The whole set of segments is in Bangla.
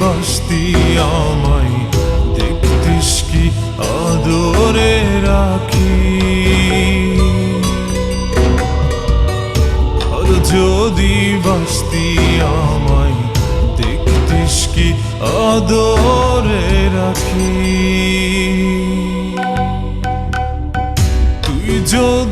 বাসতি আমায় দেখতিস কি আদরে রাখি? আর যদি বাসতি আমায় দেখতিস কি আদরে রাখি? তুই যদি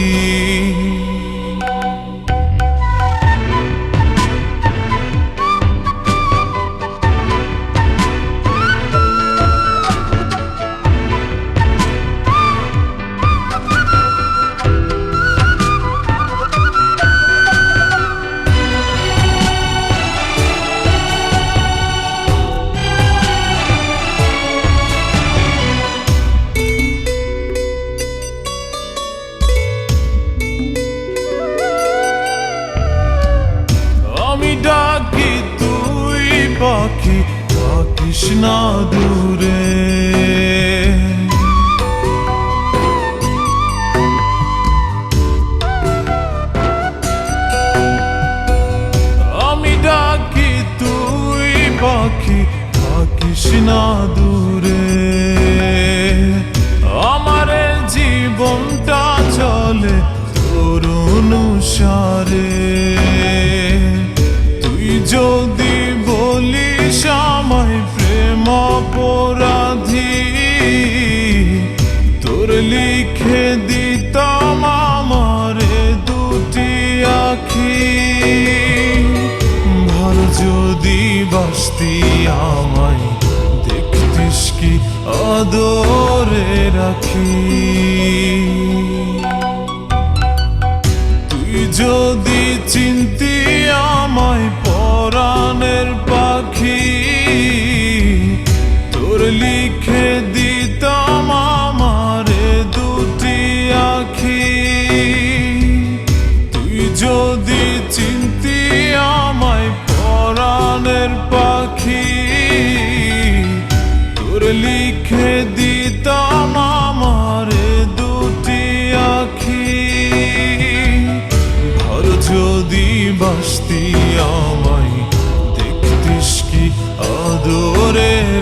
না দূরে। আমার জীবনটা চলে তোর অনুসারে তুই যদি বলিস আমায় প্রেম অপরাধী, তোর লিখে দিতাম আমারে দুটি আখি। ভালো যদি বাসতি আমায় কি আদরে রাখি। তুই যদি চিন্তি আমায়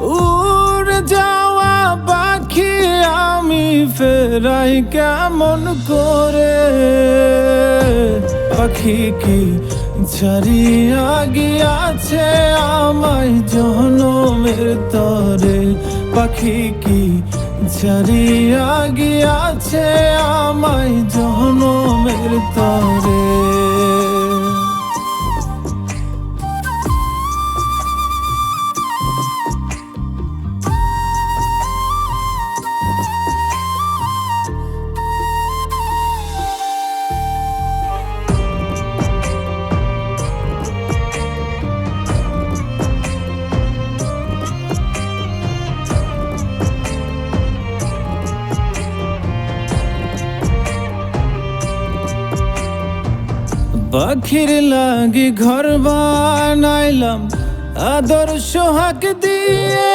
উড়ে যাওয়া পাখি আমি ফেরাই কেমন করে? পাখি কি ছাড়িয়া গিয়াছে আমায় জনমের তরে। পাখি কি ছাড়িয়া গিয়াছে আমায় জনমের তরে। পাখির লাগি ঘর বানাইলাম আদর সোহাগ দিয়ে।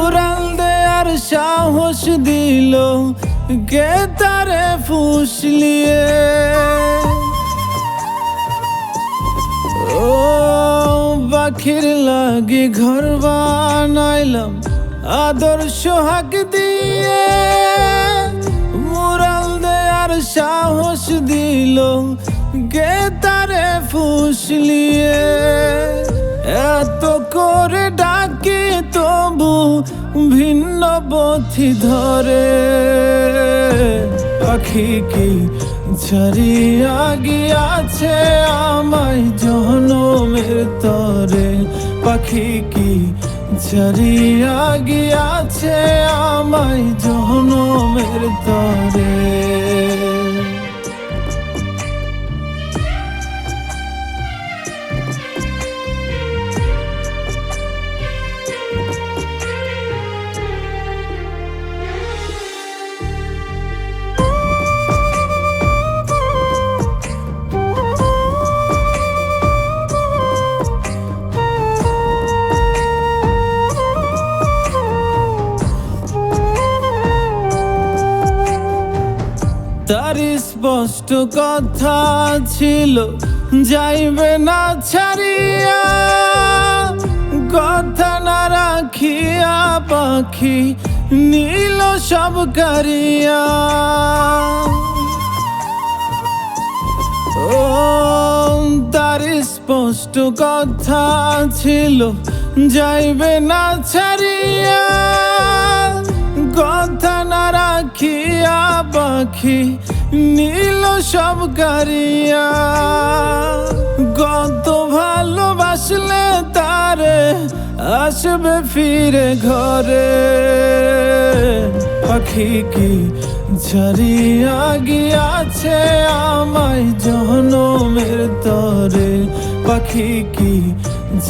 উড়াল দেয়ার সাহস দিল কে তারে ফুসলিয়ে। ও পাখির লাগি ঘর বানাইলাম আদর সোহাগ দিয়ে। দেয়ার সাহস দিল গে তারে ফুসলিয়ে এত করে ডাকি তবু ভিন্ন পথি ধরে। পাখি কি ছাড়িয়া গিয়াছে আমায় জনমের তরে? পাখি কি ছাড়িয়া গিয়াছে আমায় জনমের তরে। স্পষ্ট কথা ছিল, যাইবে না ছাড়িয়া। কথা না রাখিয়া পাখি নীল সব কারিয়া। তার স্পষ্ট কথা ছিল, যাইবে না ছাড়িয়া। কথা না রাখিয়া পাখি নীল সব কারিয়া। গত ভালোবাসলে তারে আসবে ফিরে ঘরে। পাখি কি ছাড়িয়া গিয়াছে আমায় জনমের তরে? পাখি কি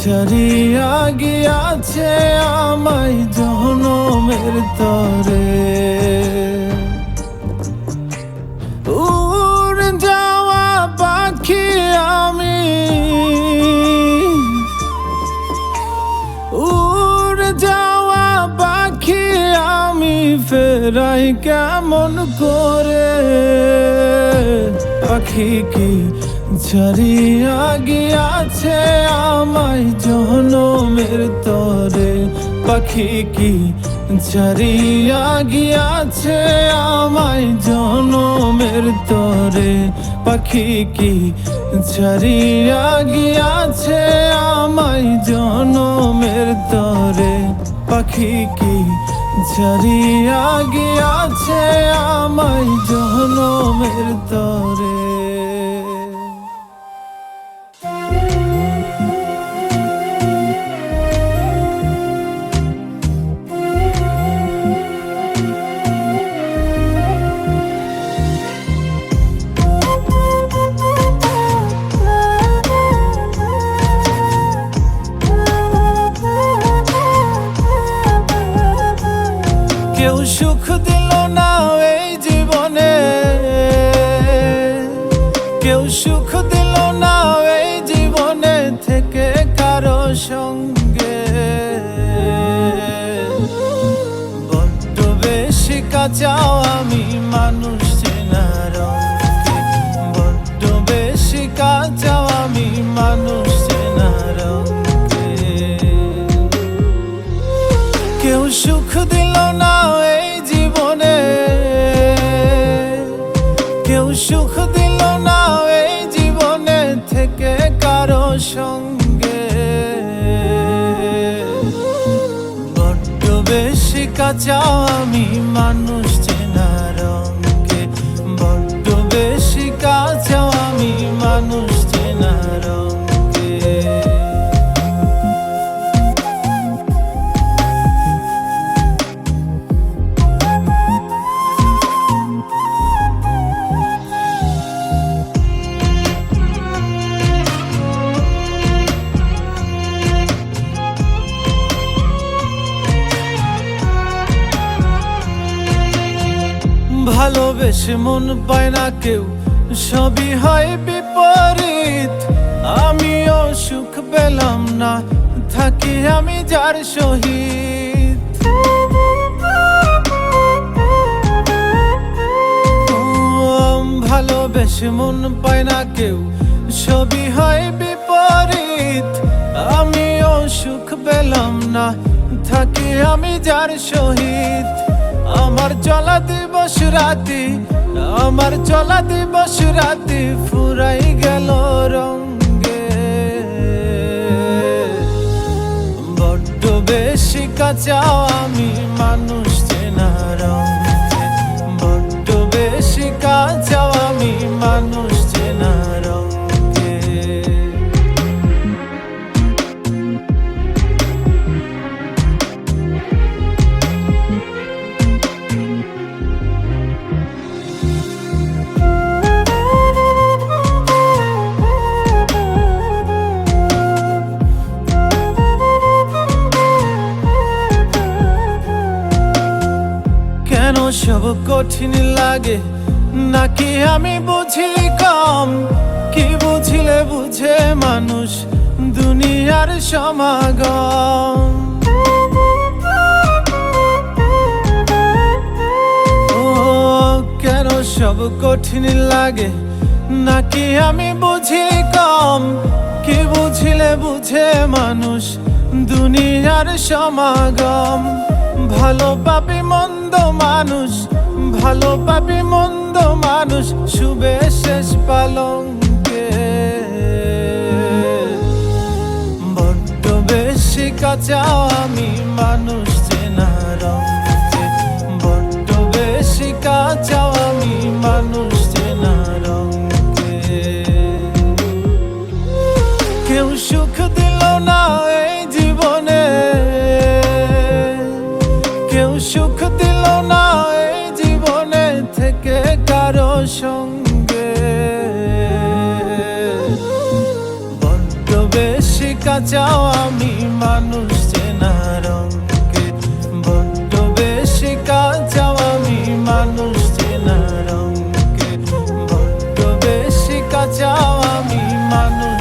ছাড়িয়া গিয়াছে আমায় জনমের তরে? ফেরাই কেমন করে? পাখি কি ছাড়িয়া গিয়াছে আমায় জনমের তরে? পাখি কি ছাড়িয়া গিয়াছে আমায় জনমের তরে? পাখি কি ছাড়িয়া গিয়াছে আমায় জনমের তরে? পাখি কি ছাড়িয়া গিয়াছে আমায় জহনমের তরে। বেশি চাও আমি মানুষ চেনার। বড্ড বেশি কাঁচাও আমি মানুষ চেনার কেউ সুখ দিল বেশি কাঁচাও আমি মানুষ চেনার ভালোবেসে মন পায় না কেউ। সবই হয় বিপরীত। আমিও সুখ পেলাম না, থাকি আমি যার সহিত। ভালোবেসে মন পায় না কেউ। সবই হয় বিপরীত। আমিও সুখ পেলাম না, থাকি আমি যার সহিত। আমার চলা দিবস রাতি, আমার চলা দিবস রাতি ফুরাই গেল রঙ্গে বড্ড বেশি কাঁচাও আমি মানুষ চেনার। বড্ড বেশি কাঁচাও আমি মানুষ কঠিন লাগে। নাকি আমি বুঝি কম? কি বুঝিলে বুঝে মানুষ দুনিয়ার সমাগম? কেন সব কঠিন লাগে? নাকি আমি বুঝি কম? কি বুঝিলে বুঝে মানুষ দুনিয়ার সমাগম? ভালো পাবি মন্দ মানুষ ভালো পাবি মন্দ মানুষ শুভে শেষ পালঙ্কে। বড্ড বেশি কাঁচাও আমি মানুষ চেনার কাঁচাও আমি মানুষ চেনা রঙকে, বড্ড বেশি কাঁচাও আমি মানুষ চেনা রঙকে, বড্ড বেশি কাঁচাও আমি মানুষ